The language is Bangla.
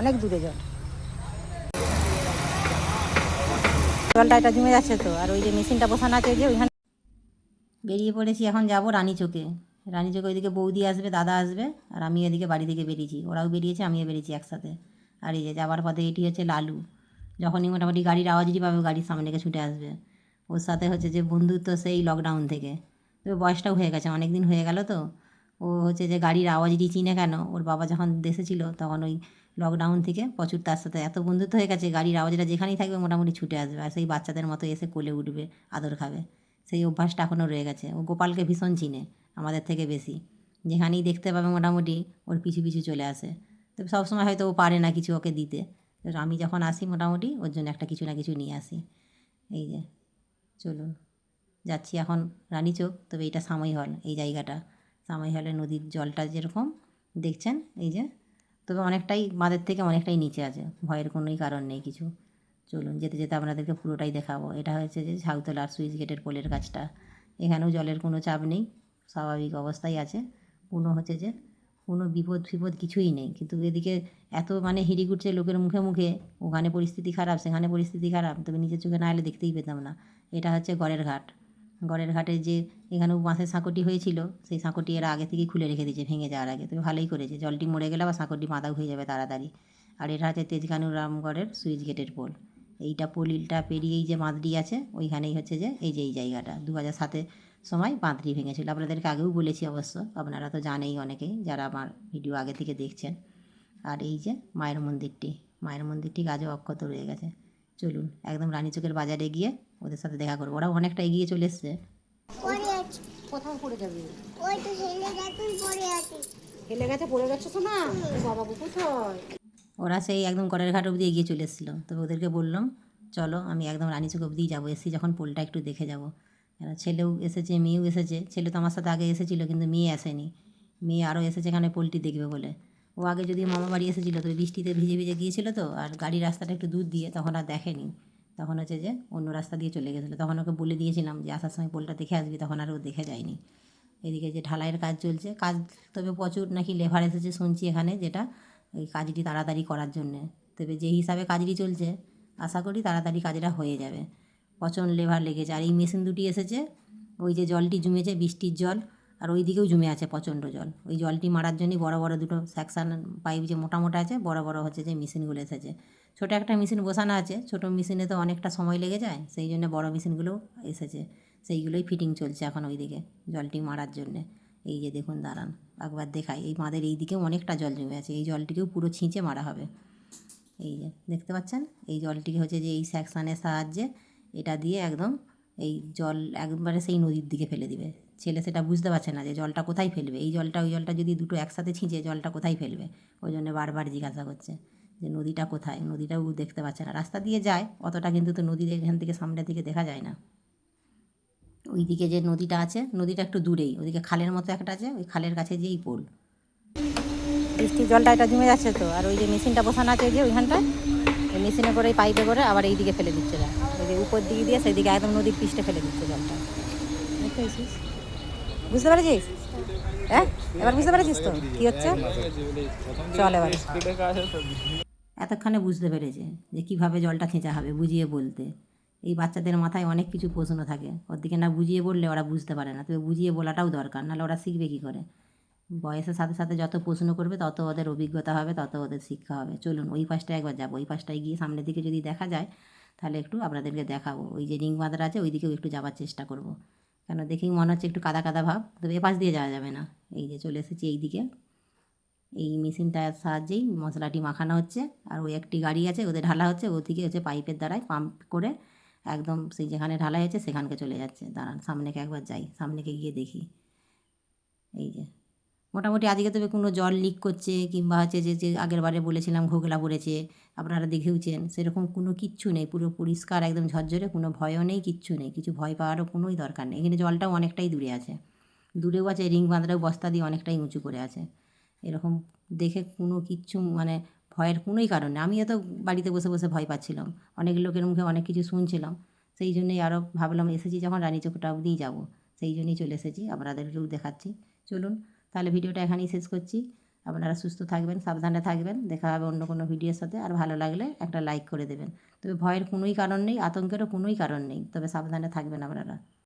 অনেক দূরে জল। জলটা এটা জমে যাচ্ছে তো, আর ওই যে মেশিনটা বসানো আছে যে ওইখানে। বেরিয়ে পড়েছি, এখন যাব রানী চোখে রানীচকে রানীচকে ওইদিকে বৌদি আসবে, দাদা আসবে, আর আমি এদিকে বাড়ি থেকে বেরিয়েছি। ওরাও বেরিয়েছে, আমিও বেরিয়েছি একসাথে। আর এই যে যাবার পথে এটি হচ্ছে লালু। যখনই মোটামুটি গাড়ির আওয়াজটি পাবে গাড়ির সামনে থেকে ছুটে আসবে। ওর সাথে হচ্ছে যে বন্ধুত্ব সেই লকডাউন থেকে। তবে বয়সটাও হয়ে গেছে অনেক দিন হয়ে গেল তো। ও হচ্ছে যে গাড়ির আওয়াজটি চিনে কেন? ওর বাবা যখন দেশে ছিল তখন ওই লকডাউন থেকে প্রচুর তার সাথে এত বন্ধুত্ব হয়ে গেছে, গাড়ির আওয়াজটা যেখানেই থাকবে মোটামুটি ছুটে আসবে। আর সেই বাচ্চাদের মতো এসে কোলে উঠবে, আদর খাবে। সেই অভ্যাসটা এখনও রয়ে গেছে। ও গোপালকে ভীষণ চিনে, আমাদের থেকে বেশি। যেখানেই দেখতে পাবে মোটামুটি ওর পিছু পিছু চলে আসে। তো সবসময় হয়তো ও পারে না কিছু ওকে দিতে। আমি যখন আসি মোটামুটি, ওর জন্য একটা কিছু না কিছু নিয়ে আসি। এই যে, চলুন। যাচ্ছি এখন রানীচোক, তবে এটা সামই হল, এই জায়গাটা। সামই হলে নদীর জলটা যেরকম, দেখছেন? এই যে, তবে অনেকটাই বাঁধের থেকে অনেকটাই নিচে আছে, ভয়ের কোনোই কারণ নেই কিছু। চলুন, যেতে যেতে আপনাদেরকে পুরোটাই দেখাবো। এটা হচ্ছে যে ঝাউতলার সুইচ গেটের পোলের কাজটা। এখানেও জলের কোনো চাপ নেই, স্বাভাবিক অবস্থায় আছে। কোনো হচ্ছে যে, কোনো বিপদ ফিপদ কিছুই নেই। কিন্তু এদিকে এত মানে হিড়ি ঘুরছে লোকের মুখে মুখে, ওখানে পরিস্থিতি খারাপ, সেখানে পরিস্থিতি খারাপ, তবে নিজের চোখে না এলে দেখতেই পেতাম না। এটা হচ্ছে গড়ের ঘাট। গড়ের ঘাটে যে এখানেও বাঁশের সাঁকোটি হয়েছিল, সেই সাঁকোটি এরা আগে থেকেই খুলে রেখে দিয়েছে, ভেঙে যাওয়ার আগে। তবে ভালোই করেছে। জলটি মরে গেলে আবার সাঁকোটি বাঁধাও হয়ে যাবে তাড়াতাড়ি। আর এটা হচ্ছে তেজকানু রামগড়ের সুইচ গেটের পোল। এইটা পলিলটা পেরিয়েই যে বাঁধটি আছে, ওইখানেই হচ্ছে যে এই যে এই জায়গাটা। দু হাজার সাতে সময় বাঁধটি ভেঙেছিল। আপনাদেরকে আগেও বলেছি অবশ্য, আপনারা তো জানেই অনেকেই যারা আমার ভিডিও আগে থেকে দেখছেন। আর এই যে মায়ের মন্দিরটি মায়ের মন্দিরটি আজও অক্ষত রয়ে গেছে। চলুন, একদম রানীচকের বাজারে গিয়ে ওদের সাথে দেখা করব। ওরা অনেকটা এগিয়ে চলে এসছে। কোথাও পড়ে যাবে? ওই তো হেলে যাতুই পড়ে আছি। হেলে গেছে পড়ে গেছে তো না? বাবা কোথায়? ওরা সেই একদম করের ঘাট অবধি এগিয়ে চলে এসেছিল। তবে ওদেরকে বললাম চলো আমি একদম রানীচক অবধি যাব। এসে যখন পোলটা একটু দেখে যাব। এরা ছেলেও এসেছে মেয়েও এসেছে। ছেলে তো আমার সাথে আগে এসেছিল কিন্তু মেয়ে আসেনি। মেয়ে আরও এসেছে এখানে পোলট্রি দেখবে বলে। ও আগে যদি মামা বাড়ি এসেছিল তো বৃষ্টিতে ভিজে ভিজে গিয়েছিল তো আর গাড়ির রাস্তাটা একটু দূর দিয়ে তখন আর দেখেনি। তখন হচ্ছে যে অন্য রাস্তা দিয়ে চলে গেছিল। তখন ওকে বলে দিয়েছিলাম যে, আসার সময় পোলটা দেখে আসবি। তখন আর ও দেখে যায়নি। এদিকে যে ঢালাইয়ের কাজ চলছে, কাজ তবে প্রচুর নাকি লেভার এসেছে শুনছি এখানে যেটা এই কাজটি তাড়াতাড়ি করার জন্যে। তবে যে হিসাবে কাজটি চলছে, আশা করি তাড়াতাড়ি কাজটা হয়ে যাবে। প্রচণ্ড লেভার লেগেছে। আর এই মেশিন দুটি এসেছে, ওই যে জলটি জমেছে, বৃষ্টির জল। আর ওই দিকেও জমে আছে প্রচণ্ড জল। ওই জলটি মারার জন্যই বড় বড় দুটো স্যাকশান পাইপ যে মোটা মোটা আছে, বড় বড় হচ্ছে যে মেশিনগুলো এসেছে। ছোটো একটা মেশিন বসানো আছে, ছোটো মেশিনে তো অনেকটা সময় লেগে যায়, সেই জন্য বড় মেশিনগুলোও এসেছে। সেইগুলোই ফিটিং চলছে এখন ওই দিকে জলটি মারার জন্যে। এই যে দেখুন, দাঁড়ান, একবার দেখাই। এই বাঁধের এই দিকেও অনেকটা জল জমে আছে, এই জলটিকেও পুরো ছিঁচে মারা হবে। এই যে, দেখতে পাচ্ছেন? এই জলটিকে হচ্ছে যে এই স্যাকশানের সাহায্যে এটা দিয়ে একদম এই জল একবারে সেই নদীর দিকে ফেলে দিবে। ছেলে সেটা বুঝতে পারছে না যে জলটা কোথায় ফেলবে। এই জলটা ওই জলটা যদি দুটো একসাথে ছিঁচে জলটা কোথায় ফেলবে? ওই জন্য বারবার জিজ্ঞাসা করছে যে নদীটা কোথায়? নদীটাও দেখতে পাচ্ছে না। রাস্তা দিয়ে যায় অতটা কিন্তু তো নদীর এখান থেকে সামনের দিকে দেখা যায় না। ওই দিকে যে নদীটা আছে নদীটা একটু দূরেই। ওদিকে খালের মতো একটা আছে ওই খালের কাছে যেই পোল বৃষ্টির জলটা এটা জমে যাচ্ছে তো। আর ওই যে মেশিনটা বসানো আছে ওই যে ওইখানটায় ওই মেশিনে করে পাইপে করে আবার এই দিকে ফেলে দিচ্ছে ওই যে উপর দিকে দিয়ে সেই দিকে একদম নদীর পৃষ্ঠে ফেলে দিচ্ছে জলটা। বুঝতে বুঝতে পেরেছিস? হ্যাঁ? এবার বুঝতে পেরেছিস তো? কি হচ্ছে? চল এবার। এতক্ষণে বুঝতে পেরেছে যে কীভাবে জলটা ছেঁচা হবে, বুঝিয়ে বলতে। এই বাচ্চাদের মাথায় অনেক কিছু প্রশ্ন থাকে। ওর দিকে না বুঝিয়ে বললে ওরা বুঝতে পারে না। তবে বুঝিয়ে বলাটাও দরকার, নাহলে ওরা শিখবে কী করে? বয়সের সাথে সাথে যত প্রশ্ন করবে, তত ওদের অভিজ্ঞতা হবে, তত ওদের শিক্ষা হবে। চলুন, ওই পাশটায় একবার যাব। ওই পাশটায় গিয়ে সামনের দিকে যদি দেখা যায়, তাহলে একটু আপনাদেরকে দেখাবো। ওই যে রিং বাঁধার আছে ওই দিকেও একটু যাওয়ার চেষ্টা করব। কেন দেখেই মনে হচ্ছে একটু কাদা কাদা ভাব তবে এ পাশ দিয়ে যাওয়া যাবে না। এই যে চলে এসেছি এই দিকে এই মেশিনটার সাহায্যেই মশলাটি মাখানো হচ্ছে, আর ওই একটি গাড়ি আছে, ওদের ঢালা হচ্ছে, ওদিকে হচ্ছে পাইপের দ্বারাই পাম্প করে একদম সেই যেখানে ঢালাই হচ্ছে সেখানকে চলে যাচ্ছে। দাঁড়ান, সামনেকে একবার যাই, সামনেকে গিয়ে দেখি। এই যে মোটামুটি আজকে তবে কোনো জল লিক করছে কিংবা হচ্ছে যে যে আগের বারে বলেছিলাম ঘোগলা পড়েছে, আপনারা দেখেওছেন, সেরকম কোনো কিচ্ছু নেই, পুরো পরিষ্কার একদম ঝরঝরে, কোনো ভয়ও নেই, কিচ্ছু নেই, কিছু ভয় পাওয়ারও কোনোই দরকার নেই, এখানে জলটাও অনেকটাই দূরে আছে, দূরেও আছে, রিং বাঁধরাও বস্তা দিয়ে অনেকটাই উঁচু করে আছে, এরকম দেখে কোনো কিচ্ছু মানে ভয়ের কোনোই কারণ নেই আমি এত বাড়িতে বসে বসে ভয় পাচ্ছিলাম, অনেক লোকের মুখে অনেক কিছু শুনছিলাম, সেই জন্যই আরও ভাবলাম এসেছি যখন রানী চোখটা অবধিই যাব, সেই জন্যই চলে এসেছি, আপনাদেরকেও দেখাচ্ছি, চলুন তাহলে ভিডিওটা এখানেই শেষ করছি। আপনারা সুস্থ থাকবেন, সাবধানে থাকবেন। দেখা হবে অন্য কোনো ভিডিওর সাথে। আর ভালো লাগলে একটা লাইক করে দেবেন। তবে ভয়ের কোনোই কারণ নেই, আতঙ্কেরও কোনোই কারণ নেই। তবে সাবধানে থাকবেন আপনারা।